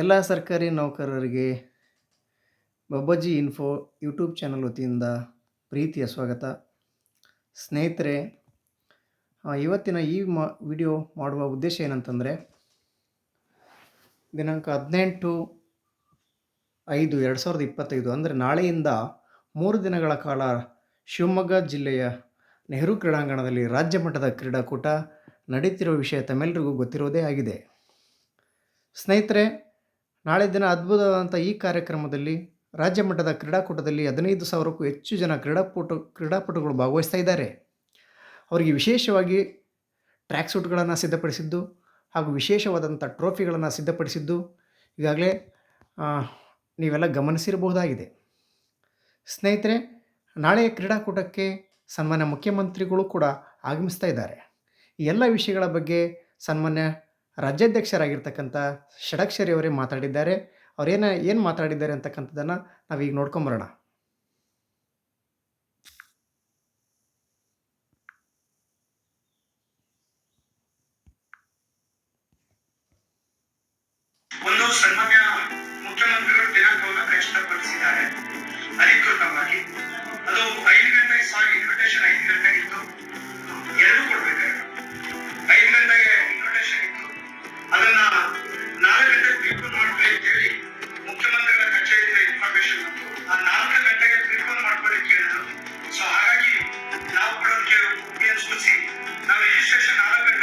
ಎಲ್ಲ ಸರ್ಕಾರಿ ನೌಕರರಿಗೆ ಬಬ್ಬಜ್ಜಿ ಇನ್ಫೋ ಯೂಟ್ಯೂಬ್ ಚಾನಲ್ ವತಿಯಿಂದ ಪ್ರೀತಿಯ ಸ್ವಾಗತ. ಸ್ನೇಹಿತರೆ ಇವತ್ತಿನ ಈ ಮಾ, ವಿಡಿಯೋ ಮಾಡುವ ಉದ್ದೇಶ ಏನಂತಂದರೆ, ದಿನಾಂಕ ಹದಿನೆಂಟು ಐದು ಎರಡು ಸಾವಿರದ ಇಪ್ಪತ್ತೈದು, ಅಂದರೆ ನಾಳೆಯಿಂದ ಮೂರು ದಿನಗಳ ಕಾಲ ಶಿವಮೊಗ್ಗ ಜಿಲ್ಲೆಯ ನೆಹರು ಕ್ರೀಡಾಂಗಣದಲ್ಲಿ ರಾಜ್ಯ ಮಟ್ಟದ ಕ್ರೀಡಾಕೂಟ ನಡೀತಿರುವ ವಿಷಯ ತಮ್ಮೆಲ್ಲರಿಗೂ ಗೊತ್ತಿರೋದೇ ಆಗಿದೆ. ಸ್ನೇಹಿತರೆ ನಾಳೆ ದಿನ ಅದ್ಭುತವಾದಂಥ ಈ ಕಾರ್ಯಕ್ರಮದಲ್ಲಿ ರಾಜ್ಯ ಮಟ್ಟದ ಕ್ರೀಡಾಕೂಟದಲ್ಲಿ ಹದಿನೈದು ಸಾವಿರಕ್ಕೂ ಹೆಚ್ಚು ಜನ ಕ್ರೀಡಾಪಟು, ಕ್ರೀಡಾಪಟುಗಳು ಭಾಗವಹಿಸ್ತಾ ಇದ್ದಾರೆ. ಅವರಿಗೆ ವಿಶೇಷವಾಗಿ ಟ್ರ್ಯಾಕ್ ಸೂಟ್ಗಳನ್ನು ಸಿದ್ಧಪಡಿಸಿದ್ದು ಹಾಗೂ ವಿಶೇಷವಾದಂಥ ಟ್ರೋಫಿಗಳನ್ನು ಸಿದ್ಧಪಡಿಸಿದ್ದು ಈಗಾಗಲೇ ನೀವೆಲ್ಲ ಗಮನಿಸಿರಬಹುದಾಗಿದೆ. ಸ್ನೇಹಿತರೆ ನಾಳೆಯ ಕ್ರೀಡಾಕೂಟಕ್ಕೆ ಸನ್ಮಾನ್ಯ ಮುಖ್ಯಮಂತ್ರಿಗಳು ಕೂಡ ಆಗಮಿಸ್ತಾ ಇದ್ದಾರೆ. ಈ ಎಲ್ಲ ವಿಷಯಗಳ ಬಗ್ಗೆ ಸನ್ಮಾನ್ಯ ರಾಜ್ಯಾಧ್ಯಕ್ಷರಾಗಿರ್ತಕ್ಕಂಥ ಷಡಕ್ಷರಿ ಅವರೇ ಮಾತಾಡಿದ್ದಾರೆ. ಅವರೇನ ಏನು ಮಾತಾಡಿದ್ದಾರೆ ಅಂತಕ್ಕಂಥದ್ದನ್ನು ನಾವೀಗ ನೋಡ್ಕೊಂಬರೋಣ ಒಂದು ಸನ್ಮಾನ್ಯ ಮುಖ್ಯಮಂತ್ರಿಗಳು ದಿನಾಂಕವನ್ನು ಖಚಿತಪಡಿಸಿದ್ದಾರೆ ಅಧಿಕೃತವಾಗಿ. ಅದು ಐದು ಗಂಟೆ ಸಾರಿ ಇನ್ವಿಟೇಷನ್ ಐದು ಗಂಟೆಗಿತ್ತು ಎರಡು ಕೊಡ್ಬೇಕಾಗಿತ್ತು. ಐದು ಗಂಟೆಗೆ ನಾವು ರಿಜಿಸ್ಟ್ರೇಷನ್ ಆದಾಗ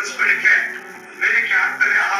Amerika, Amerika, Amerika,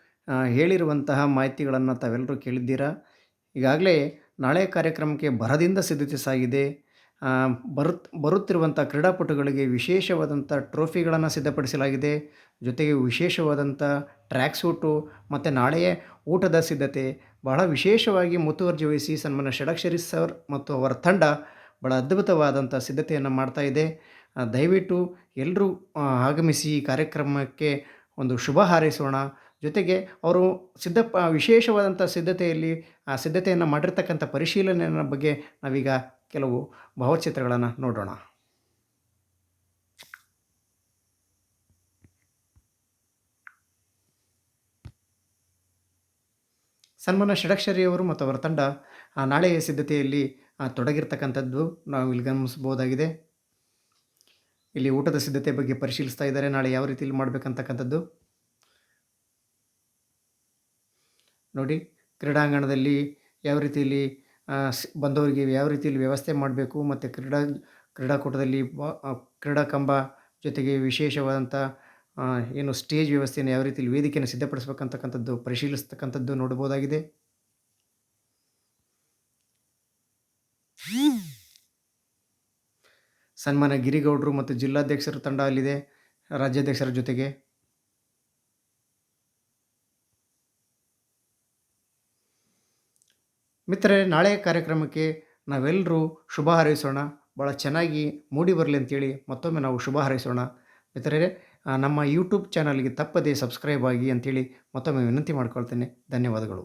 ಹೇಳಿರುವಂತಹ ಮಾಹಿತಿಗಳನ್ನು ತಾವೆಲ್ಲರೂ ಕೇಳಿದ್ದೀರಾ? ಈಗಾಗಲೇ ನಾಳೆ ಕಾರ್ಯಕ್ರಮಕ್ಕೆ ಭರದಿಂದ ಸಿದ್ಧತೆ ಸಾಗಿದೆ. ಬರುತ್, ಬರುತ್ತಿರುವಂಥ ಕ್ರೀಡಾಪಟುಗಳಿಗೆ ವಿಶೇಷವಾದಂಥ ಟ್ರೋಫಿಗಳನ್ನು ಸಿದ್ಧಪಡಿಸಲಾಗಿದೆ. ಜೊತೆಗೆ ವಿಶೇಷವಾದಂಥ ಟ್ರ್ಯಾಕ್ ಸೂಟು ಮತ್ತು ನಾಳೆಯ ಊಟದ ಸಿದ್ಧತೆ. ಬಹಳ ವಿಶೇಷವಾಗಿ ಮುತುವರ್ಜಿ ವಹಿಸಿ ಸನ್ಮಾನ ಷಡಕ್ಷರಿ ಸರ್ ಮತ್ತು ಅವರ ತಂಡ ಬಹಳ ಅದ್ಭುತವಾದಂಥ ಸಿದ್ಧತೆಯನ್ನು ಮಾಡ್ತಾ ಇದೆ. ದಯವಿಟ್ಟು ಎಲ್ಲರೂ ಆಗಮಿಸಿ ಈ ಕಾರ್ಯಕ್ರಮಕ್ಕೆ ಒಂದು ಶುಭ ಹಾರೈಸೋಣ. ಜೊತೆಗೆ ಅವರು ಸಿದ್ಧ ವಿಶೇಷವಾದಂಥ ಸಿದ್ಧತೆಯಲ್ಲಿ, ಆ ಸಿದ್ಧತೆಯನ್ನು ಮಾಡಿರ್ತಕ್ಕಂಥ ಪರಿಶೀಲನೆಯ ಬಗ್ಗೆ ನಾವೀಗ ಕೆಲವು ಭಾವಚಿತ್ರಗಳನ್ನು ನೋಡೋಣ. ಸನ್ಮಾನ ಷಡಕ್ಷರಿಯವರು ಮತ್ತು ಅವರ ತಂಡ ನಾಳೆಯ ಸಿದ್ಧತೆಯಲ್ಲಿ ತೊಡಗಿರ್ತಕ್ಕಂಥದ್ದು ನಾವು ಇಲ್ಲಿ ಗಮನಿಸಬಹುದಾಗಿದೆ. ಇಲ್ಲಿ ಊಟದ ಸಿದ್ಧತೆ ಬಗ್ಗೆ ಪರಿಶೀಲಿಸ್ತಾ ಇದ್ದಾರೆ. ನಾಳೆ ಯಾವ ರೀತಿಯಲ್ಲಿ ಮಾಡಬೇಕಂತಕ್ಕಂಥದ್ದು? ನೋಡಿ, ಕ್ರೀಡಾಂಗಣದಲ್ಲಿ ಯಾವ ರೀತಿಯಲ್ಲಿ ಬಂದವರಿಗೆ ಯಾವ ರೀತಿಯಲ್ಲಿ ವ್ಯವಸ್ಥೆ ಮಾಡಬೇಕು ಮತ್ತು ಕ್ರೀಡಾ, ಕ್ರೀಡಾಕೂಟದಲ್ಲಿ ಕ್ರೀಡಾ ಕಂಬ ಜೊತೆಗೆ ವಿಶೇಷವಾದಂಥ ಏನು ಸ್ಟೇಜ್ ವ್ಯವಸ್ಥೆಯನ್ನು ಯಾವ ರೀತಿಯಲ್ಲಿ ವೇದಿಕೆಯನ್ನು ಸಿದ್ಧಪಡಿಸ್ಬೇಕಂತಕ್ಕಂಥದ್ದು, ಪರಿಶೀಲಿಸ್ತಕ್ಕಂಥದ್ದು ನೋಡ್ಬೋದಾಗಿದೆ ಸನ್ಮಾನ ಗಿರಿಗೌಡರು ಮತ್ತು ಜಿಲ್ಲಾಧ್ಯಕ್ಷರ ತಂಡ ಅಲ್ಲಿದೆ, ರಾಜ್ಯಾಧ್ಯಕ್ಷರ ಜೊತೆಗೆ. ಮಿತ್ರರೇ, ನಾಳೆ ಕಾರ್ಯಕ್ರಮಕ್ಕೆ ನಾವೆಲ್ಲರೂ ಶುಭ ಹಾರೈಸೋಣ. ಭಾಳ ಚೆನ್ನಾಗಿ ಮೂಡಿ ಬರಲಿ ಅಂತೇಳಿ ಮತ್ತೊಮ್ಮೆ ನಾವು ಶುಭ ಹಾರೈಸೋಣ. ಮಿತ್ರರೇ ನಮ್ಮ ಯೂಟ್ಯೂಬ್ ಚಾನಲ್ಗೆ ತಪ್ಪದೇ ಸಬ್ಸ್ಕ್ರೈಬ್ ಆಗಿ ಅಂತೇಳಿ ಮತ್ತೊಮ್ಮೆ ವಿನಂತಿ ಮಾಡ್ಕೊಳ್ತೇನೆ. ಧನ್ಯವಾದಗಳು.